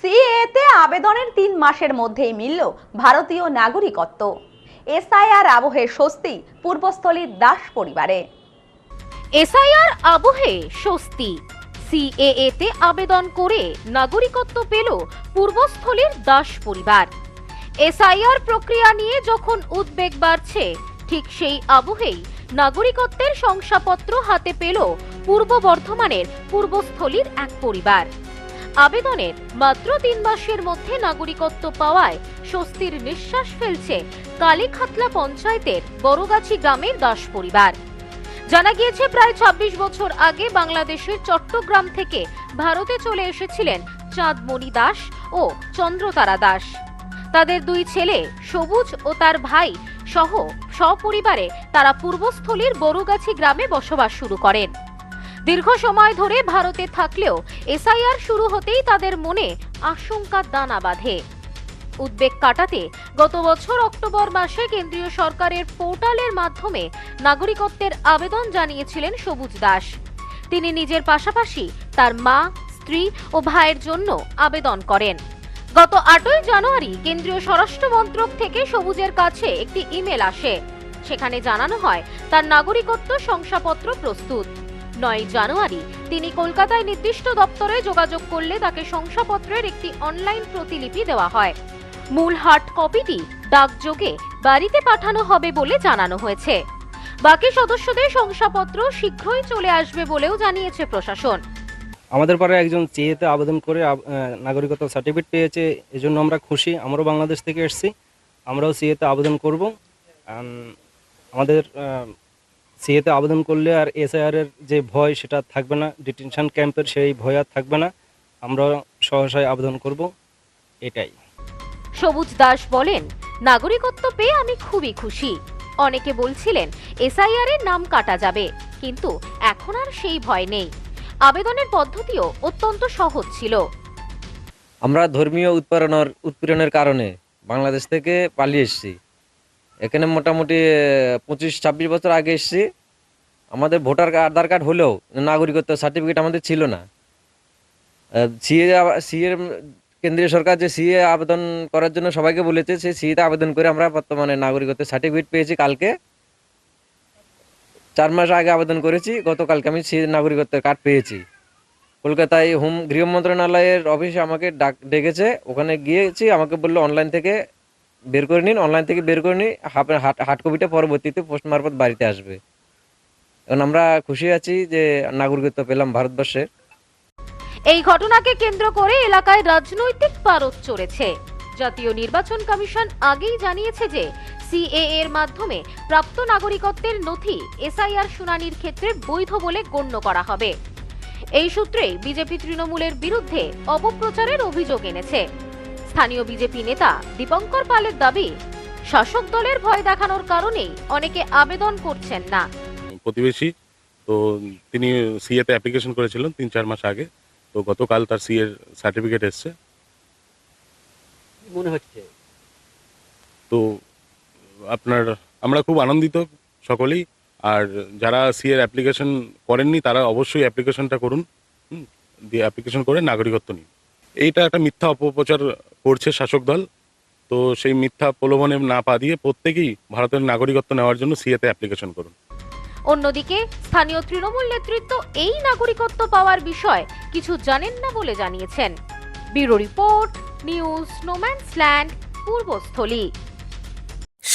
সিএতে আবেদনের তিন মাসের মধ্যেই মিলল ভারতীয় নাগরিকত্ব। এসআইআর আবহে স্বস্তি পূর্বস্থলীর দাস পরিবারে। এসআইআর আবহে স্বস্তি। সিএএ তে আবেদন করে নাগরিকত্ব পেল পূর্বস্থলীর দাস পরিবার। এসআইআর প্রক্রিয়া নিয়ে যখন উদ্বেগ বাড়ছে, ঠিক সেই আবহেই নাগরিকত্বের শংসাপত্র হাতে পেল পূর্ব বর্ধমানের পূর্বস্থলীর এক পরিবার। আবেদনের মাত্র তিন মাসের মধ্যে নাগরিকত্ব পাওয়ায় স্বস্তির নিঃশ্বাস ফেলছে কালীখাতলা পঞ্চায়েতের বড়গাছি গ্রামের দাস পরিবার। জানা গিয়েছে, প্রায় ২৬ বছর আগে বাংলাদেশের চট্টগ্রাম থেকে ভারতে চলে এসেছিলেন চাঁদমণি দাস ও চন্দ্রতারা দাস। তাদের দুই ছেলে সবুজ ও তার ভাই সহ সপরিবারে তারা পূর্বস্থলীর বড়গাছি গ্রামে বসবাস শুরু করেন। দীর্ঘ সময় ধরে ভারতে থাকলেও এসআইআর শুরু হতেই তাদের মনে আশঙ্কার দানা বাঁধে। উদ্বেগ কাটাতে গত বছর অক্টোবর মাসে কেন্দ্রীয় সরকারের পোর্টালের মাধ্যমে নাগরিকত্বের আবেদন জানিয়েছিলেন সবুজ দাস। তিনি নিজের পাশাপাশি তার মা, স্ত্রী ও ভাইয়ের জন্য আবেদন করেন। গত আটই জানুয়ারি কেন্দ্রীয় স্বরাষ্ট্র মন্ত্রক থেকে সবুজের কাছে একটি ইমেল আসে। সেখানে জানানো হয়, তার নাগরিকত্ব শংসাপত্র প্রস্তুত। নয় জানুয়ারি, তিনি কলকাতায় নির্দিষ্ট দপ্তরে যোগাযোগ করলে তাকে শংসাপত্রের একটি অনলাইন প্রতিলিপি দেওয়া হয়। মূল হার্ড কপিটি ডাকযোগে বাড়িতে পাঠানো হবে বলে জানানো হয়েছে। বাকি সদস্যদের শংসাপত্র শীঘ্রই চলে আসবে বলেও জানিয়েছে প্রশাসন। আমাদের পাড়ায় একজন চেয়েতে আবেদন করে নাগরিকত্ব সার্টিফিকেট পেয়েছে, এজন্য আমরা খুশি। আমরাও বাংলাদেশ থেকে এসেছি, আমরাও সিএতে আবেদন করব। আমাদের সিএতে আবেদন করলে আর এসআইআর এর যে ভয় সেটা থাকবে না ডিটেনশন ক্যাম্পের সেই ভয় আর থাকবে না। আমরা সহসায় আবেদন করব এটাই। সবুজ দাস বলেন নাগরিকত্ব পেয়ে আমি খুবই খুশি। অনেকে বলছিলেন এসআইআর এর নাম কাটা যাবে কিন্তু এখন আর সেই ভয় নেই। আবেদনের পদ্ধতিও অত্যন্ত সহজ ছিল। আমরা ধর্মীয় উৎপীড়নের উৎপীড়নের কারণে বাংলাদেশ থেকে পালিয়ে এসেছি। এখানে মোটামুটি পঁচিশ, ছাব্বিশ বছর আগে এসেছি। আমাদের ভোটার কার্ড আধার কার্ড হলেও নাগরিকত্ব সার্টিফিকেট আমাদের ছিল না। সিএ সিএ কেন্দ্রীয় সরকার যে সিএ আবেদন করার জন্য সবাইকে বলেছে, সেই সিএতে আবেদন করে আমরা বর্তমানে নাগরিকত্বের সার্টিফিকেট পেয়েছি কালকে। চার মাস আগে আবেদন করেছি, গতকালকে আমি সিএ নাগরিকত্বের কার্ড পেয়েছি। কলকাতায় হোম, গৃহ মন্ত্রণালয়ের অফিসে আমাকে ডাক, ডেকেছে, ওখানে গিয়েছি, আমাকে বলল অনলাইন থেকে বের করে নিন অনলাইন থেকে বের করে নিন হার্ড কপিটা পরবর্তীতে পোস্ট মারফত বাড়িতে আসবে। এখন আমরা খুশি আছি যে নাগরিকত্ব পেলাম ভারতবর্ষে। এই ঘটনাকে কেন্দ্র করে এলাকায় রাজনৈতিক পারদ চড়েছে। জাতীয় নির্বাচন কমিশন আগেই জানিয়েছে যে সিএ এর মাধ্যমে প্রাপ্ত নাগরিকত্বের নথি এসআইআর শুনানির ক্ষেত্রে বৈধ বলে গণ্য করা হবে। এই সূত্রেই বিজেপি তৃণমূলের বিরুদ্ধে অপপ্রচারের অভিযোগ এনেছে। স্থানীয় বিজেপি নেতা দীপঙ্কর পালের দাবি শাসক দলের ভয় দেখানোর কারণেই অনেকে আবেদন করছেন না। প্রতিবেশী তো তিনি সিএতে অ্যাপ্লিকেশন করেছিলেন তিন চার মাস আগে। তো গতকাল তার সিএর সার্টিফিকেট এসছে। মনে হচ্ছে? তো আপনার আমরা খুব আনন্দিত সকলেই। আর যারা সিএর অ্যাপ্লিকেশন করেননি তারা অবশ্যই অ্যাপ্লিকেশনটা করুন। হুম, দিয়ে অ্যাপ্লিকেশন করে নাগরিকত্ব নিন। এইটা একটা মিথ্যা অপপ্রচার করছে শাসক দল। তো সেই মিথ্যা প্রলোভনে না পা দিয়ে প্রত্যেকেই ভারতের নাগরিকত্ব নেওয়ার জন্য সিএতে অ্যাপ্লিকেশন করুন। অন্যদিকে স্থানীয় তৃণমূল নেতৃত্ব এই নাগরিকত্ব পাওয়ার বিষয় কিছু জানেন না বলে জানিয়েছেন। Bureau report, news, no man's land, Purbasthali.